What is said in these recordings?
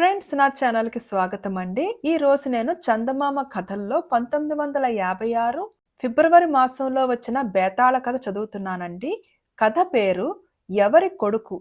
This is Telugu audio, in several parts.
ఫ్రెండ్స్ నా ఛానల్కి స్వాగతం అండి ఈ రోజు నేను చందమామ కథల్లో పంతొమ్మిది వందల యాభై ఆరు ఫిబ్రవరి మాసంలో వచ్చిన బేతాళ కథ చదువుతున్నానండి. కథ పేరు ఎవరి కొడుకు?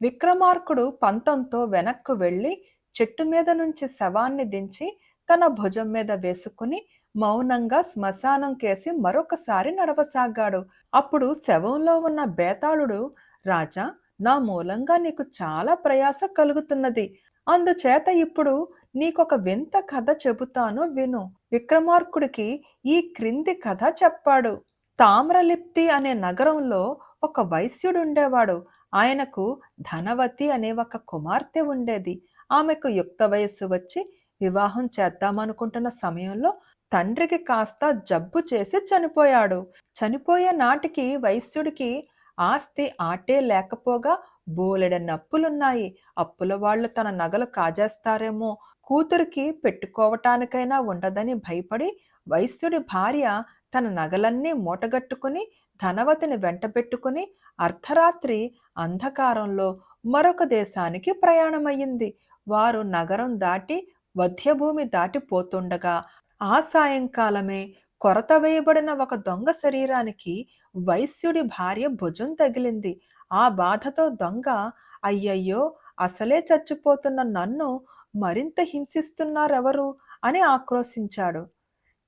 విక్రమార్కుడు పంతంతో వెనక్కు వెళ్ళి చెట్టు మీద నుంచి శవాన్ని దించి తన భుజం మీద వేసుకుని మౌనంగా శ్మశానం కేసి మరొకసారి నడవసాగాడు. అప్పుడు శవంలో ఉన్న బేతాళుడు రాజా నా మూలంగా నీకు చాలా ప్రయాస కలుగుతున్నది. అందుచేత ఇప్పుడు నీకొక వింత కథ చెబుతాను విను. విక్రమార్కుడికి ఈ క్రింది కథ చెప్పాడు. తామ్రలిప్తి అనే నగరంలో ఒక వైశ్యుడు ఉండేవాడు ఆయనకు ధనవతి అనే ఒక కుమార్తె ఉండేది. ఆమెకు యుక్త వయస్సు వచ్చి వివాహం చేద్దామనుకుంటున్న సమయంలో తండ్రికి కాస్త జబ్బు చేసి చనిపోయాడు. చనిపోయే నాటికి వైశ్యుడికి ఆస్తి ఆటే లేకపోగా బోలెడన్ని అప్పులున్నాయి. అప్పుల వాళ్ళు తన నగలు కాజేస్తారేమో. కూతురికి పెట్టుకోవటానికైనా ఉండదని భయపడి వైశ్యుడి భార్య తన నగలన్నీ మూటగట్టుకుని ధనవతిని వెంటబెట్టుకుని అర్ధరాత్రి అంధకారంలో మరొక దేశానికి ప్రయాణమయ్యింది. వారు నగరం దాటి వధ్యభూమి దాటిపోతుండగా ఆ సాయంకాలమే కొరత వేయబడిన ఒక దొంగ శరీరానికి వైశ్యుడి భార్య భుజం తగిలింది. ఆ బాధతో దొంగ అయ్యయ్యో అసలే చచ్చిపోతున్న నన్ను మరింత హింసిస్తున్నారెవరు? అని ఆక్రోశించాడు.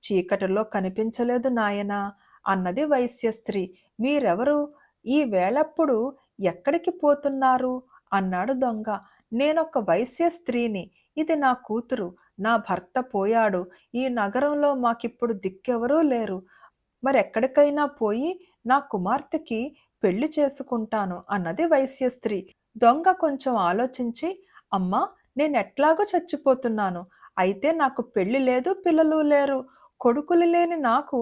చీకటిలో కనిపించలేదు నాయనా అన్నది వైశ్య స్త్రీ మీరెవరు? ఈ వేళప్పుడు ఎక్కడికి పోతున్నారు? అన్నాడు దొంగ. నేనొక వైశ్య స్త్రీని ఇది నా కూతురు. నా భర్త పోయాడు. ఈ నగరంలో మాకిప్పుడు దిక్కెవరూ లేరు. మరెక్కడికైనా పోయి నా కుమార్తెకి పెళ్ళి చేసుకుంటాను అన్నది వైశ్య స్త్రీ. దొంగ కొంచెం ఆలోచించి అమ్మా నేను ఎట్లాగో చచ్చిపోతున్నాను. అయితే నాకు పెళ్ళి లేదు పిల్లలు లేరు. కొడుకులు లేని నాకు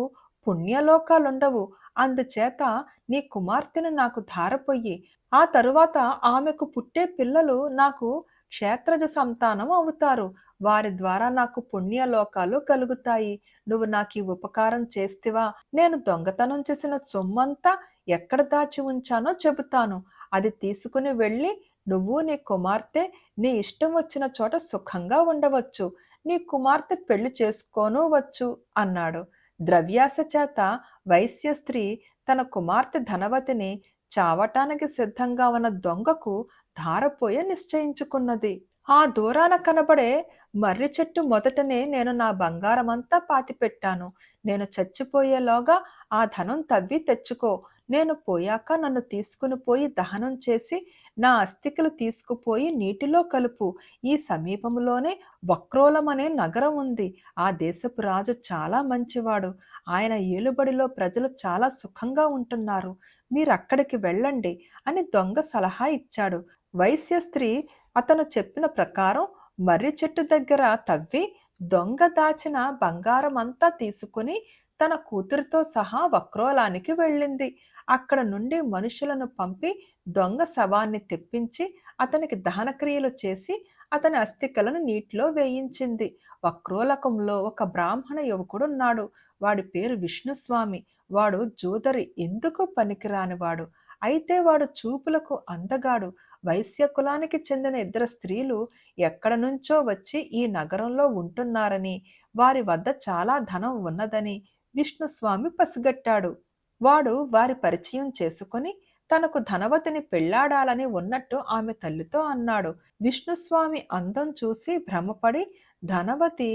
పుణ్యలోకాలుండవు. అందుచేత నీ కుమార్తెను నాకు ధారపోయి ఆ తరువాత ఆమెకు పుట్టే పిల్లలు నాకు క్షేత్రజ సంతానం అవుతారు. వారి ద్వారా నాకు పుణ్యలోకాలు కలుగుతాయి. నువ్వు నాకు ఈ ఉపకారం చేస్తివా? నేను దొంగతనం చేసిన సొమ్మంతా ఎక్కడ దాచి ఉంచానో చెబుతాను. అది తీసుకుని వెళ్ళి నువ్వు నీ కుమార్తె నీ ఇష్టం వచ్చిన చోట సుఖంగా ఉండవచ్చు. నీ కుమార్తె పెళ్ళి చేసుకోను వచ్చు అన్నాడు. ద్రవ్యాస చేత వైశ్య స్త్రీ తన కుమార్తె ధనవతిని చావటానికి సిద్ధంగా ఉన్న దొంగకు ధారపోయ నిశ్చయించుకున్నది. ఆ దూరాన కనబడే మర్రి చెట్టు మొదటనే నేను నా బంగారమంతా పాతిపెట్టాను. నేను చచ్చిపోయేలోగా ఆ ధనం తవ్వి తెచ్చుకో. నేను పోయాక నన్ను తీసుకుని పోయి దహనం చేసి నా అస్థికలు తీసుకుపోయి నీటిలో కలుపు. ఈ సమీపంలోనే వక్రోలం అనే నగరం ఉంది. ఆ దేశపు రాజు చాలా మంచివాడు. ఆయన ఏలుబడిలో ప్రజలు చాలా సుఖంగా ఉంటున్నారు. మీరు అక్కడికి వెళ్ళండి అని దొంగ సలహా ఇచ్చాడు. వైశ్య స్త్రీ అతను చెప్పిన ప్రకారం మర్రి చెట్టు దగ్గర తవ్వి దొంగ దాచిన బంగారం అంతా తీసుకుని తన కూతురితో సహా వక్రోలానికి వెళ్ళింది. అక్కడ నుండి మనుషులను పంపి దొంగ శవాన్ని తెప్పించి అతనికి దహనక్రియలు చేసి అతని అస్థికలను నీటిలో వేయించింది. వక్రోలకంలో ఒక బ్రాహ్మణ యువకుడున్నాడు. వాడి పేరు విష్ణుస్వామి. వాడు జూదరి. ఎందుకు పనికిరానివాడు? అయితే వాడు చూపులకు అందగాడు. వైశ్య కులానికి చెందిన ఇద్దరు స్త్రీలు ఎక్కడ నుంచో వచ్చి ఈ నగరంలో ఉంటున్నారని వారి వద్ద చాలా ధనం ఉన్నదని విష్ణుస్వామి పసిగట్టాడు. వాడు వారి పరిచయం చేసుకుని తనకు ధనవతిని పెళ్ళాడాలని ఉన్నట్టు ఆమె తల్లితో అన్నాడు. విష్ణుస్వామి అందం చూసి భ్రమపడి ధనవతి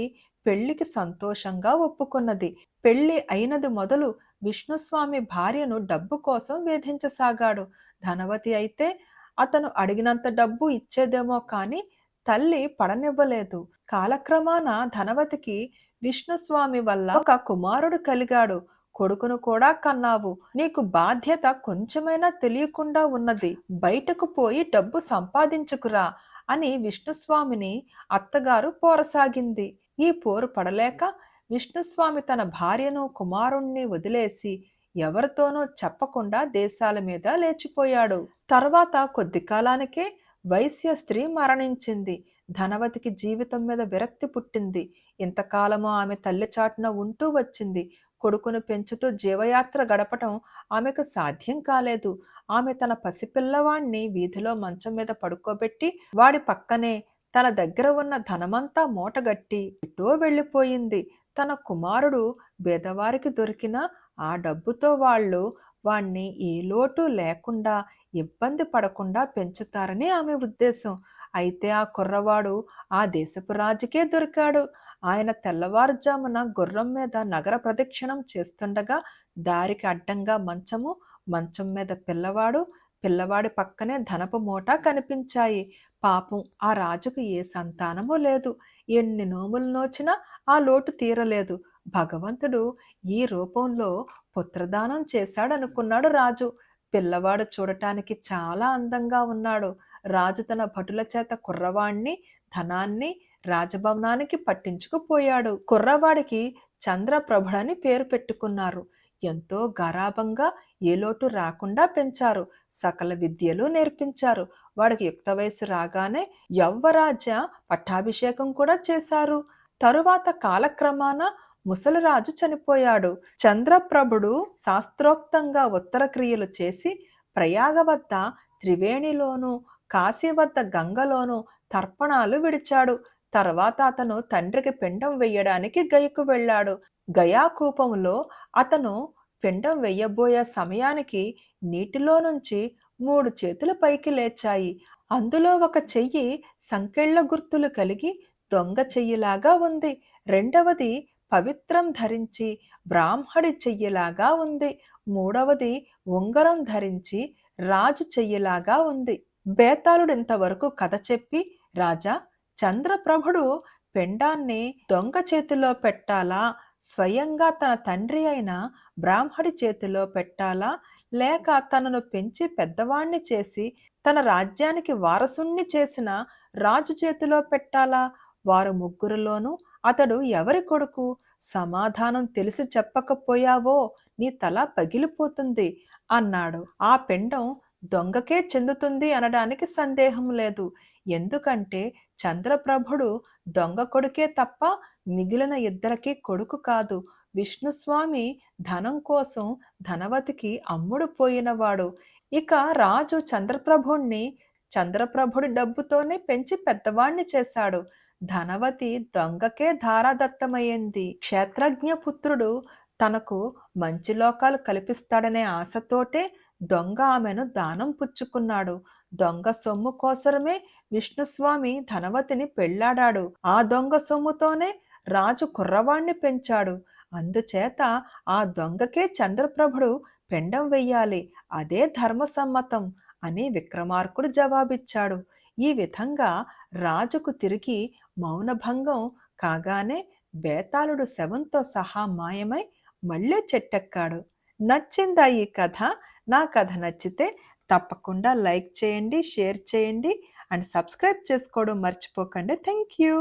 పెళ్ళికి సంతోషంగా ఒప్పుకున్నది. పెళ్ళి అయినది మొదలు విష్ణుస్వామి భార్యను డబ్బు కోసం వేధించసాగాడు. ధనవతి అయితే అతను అడిగినంత డబ్బు ఇచ్చేదేమో కానీ తల్లి పడనివ్వలేదు. కాలక్రమాన ధనవతికి విష్ణుస్వామి వల్ల ఒక కుమారుడు కలిగాడు. కొడుకును కూడా కన్నావు. నీకు బాధ్యత కొంచెమైనా తెలియకుండా ఉన్నది. బయటకు పోయి డబ్బు సంపాదించుకురా అని విష్ణుస్వామిని అత్తగారు పోరసాగింది. ఈ పోరు పడలేక విష్ణుస్వామి తన భార్యను కుమారుణ్ణి వదిలేసి ఎవరితోనూ చెప్పకుండా దేశాల మీద లేచిపోయాడు. తర్వాత కొద్ది కాలానికే వైశ్య స్త్రీ మరణించింది. ధనవతికి జీవితం మీద విరక్తి పుట్టింది. ఇంతకాలము ఆమె తల్లి చాటున ఉంటూ వచ్చింది. కొడుకును పెంచుతూ జీవయాత్ర గడపటం ఆమెకు సాధ్యం కాలేదు. ఆమె తన పసిపిల్లవాణ్ణి వీధిలో మంచం మీద పడుకోబెట్టి వాడి పక్కనే తన దగ్గర ఉన్న ధనమంతా మూటగట్టి ఇటో వెళ్ళిపోయింది. తన కుమారుడు బేదవారికి దొరికిన ఆ డబ్బుతో వాళ్ళు వాణ్ణి ఏ లోటు లేకుండా ఇబ్బంది పడకుండా పెంచుతారని ఆమె ఉద్దేశం. అయితే ఆ కుర్రవాడు ఆ దేశపు రాజుకే దొరికాడు. ఆయన తెల్లవారుజామున గుర్రం మీద నగర ప్రదక్షిణం చేస్తుండగా దారికి అడ్డంగా మంచము మంచం మీద పిల్లవాడు పిల్లవాడి పక్కనే ధనపు మూట కనిపించాయి. పాపం ఆ రాజుకు ఏ సంతానము లేదు. ఎన్ని నోములు నోచినా ఆ లోటు తీరలేదు. భగవంతుడు ఈ రూపంలో పుత్రదానం చేశాడనుకున్నాడు రాజు. పిల్లవాడు చూడటానికి చాలా అందంగా ఉన్నాడు. రాజు తన భటుల చేత కుర్రవాణ్ణి ధనాన్ని రాజభవనానికి పట్టించుకుపోయాడు. కుర్రవాడికి చంద్రప్రభుడని పేరు పెట్టుకున్నారు. ఎంతో గారాభంగా ఏ లోటు రాకుండా పెంచారు. సకల విద్యలు నేర్పించారు. వాడికి యుక్త వయసు రాగానే యౌవరాజ్య పట్టాభిషేకం కూడా చేశారు. తరువాత కాలక్రమాన ముసలిరాజు చనిపోయాడు. చంద్రప్రభుడు శాస్త్రోక్తంగా ఉత్తర క్రియలు చేసి ప్రయాగ వద్ద త్రివేణిలోను కాశీ వద్ద గంగలోను తర్పణాలు విడిచాడు. తర్వాత అతను తండ్రికి పిండం వెయ్యడానికి గయకు వెళ్ళాడు. గయాకూపంలో అతను పిండం వెయ్యబోయే సమయానికి నీటిలో నుంచి మూడు చేతులు పైకి లేచాయి. అందులో ఒక చెయ్యి సంకెళ్ళ గుర్తులు కలిగి దొంగ చెయ్యిలాగా ఉంది. రెండవది పవిత్రం ధరించి బ్రాహ్మడి చెయ్యిలాగా ఉంది. మూడవది ఉంగరం ధరించి రాజు చెయ్యిలాగా ఉంది. బేతాళుడు ఇంతవరకు కథ చెప్పి రాజా చంద్రప్రభుడు పిండాన్ని దొంగ చేతిలో పెట్టాలా? స్వయంగా తన తండ్రి అయిన బ్రాహ్మడి చేతిలో పెట్టాలా? లేక తనను పెంచి పెద్దవాణ్ణి చేసి తన రాజ్యానికి వారసుణ్ణి చేసిన రాజు చేతిలో పెట్టాలా? వారు ముగ్గురులోనూ అతడు ఎవరి కొడుకు? సమాధానం తెలిసి చెప్పకపోయావో? నీ తల పగిలిపోతుంది అన్నాడు. ఆ పిండం దొంగకే చెందుతుంది అనడానికి సందేహం లేదు. ఎందుకంటే చంద్రప్రభుడు దొంగ కొడుకే తప్ప మిగిలిన ఇద్దరికి కొడుకు కాదు. విష్ణుస్వామి ధనం కోసం ధనవతికి అమ్ముడు పోయినవాడు. ఇక రాజు చంద్రప్రభుణ్ణి చంద్రప్రభుడి డబ్బుతోనే పెంచి పెద్దవాణ్ణి చేశాడు. ధనవతి దొంగకే ధారాదత్తమయ్యింది. క్షేత్రజ్ఞ పుత్రుడు తనకు మంచి లోకాలు కల్పిస్తాడనే ఆశతోటే దొంగ ఆమెను దానం పుచ్చుకున్నాడు. దొంగ సొమ్ము కోసరమే విష్ణుస్వామి ధనవతిని పెళ్ళాడాడు. ఆ దొంగ సొమ్ముతోనే రాజు కుర్రవాణ్ణి పెంచాడు. అందుచేత ఆ దొంగకే చంద్రప్రభుడు పెండం వెయ్యాలి. అదే ధర్మసమ్మతం అని విక్రమార్కుడు జవాబిచ్చాడు. ఈ విధంగా రాజుకు తిరిగి మౌనభంగం కాగానే బేతాళుడు శవంతో సహా మాయమై మళ్ళీ చెట్టెక్కాడు. నచ్చిందా ఈ కథ? నా కథ నచ్చితే తప్పకుండా లైక్ చేయండి షేర్ చేయండి అండ్ సబ్స్క్రైబ్ చేసుకోవడం మర్చిపోకండి. Thank you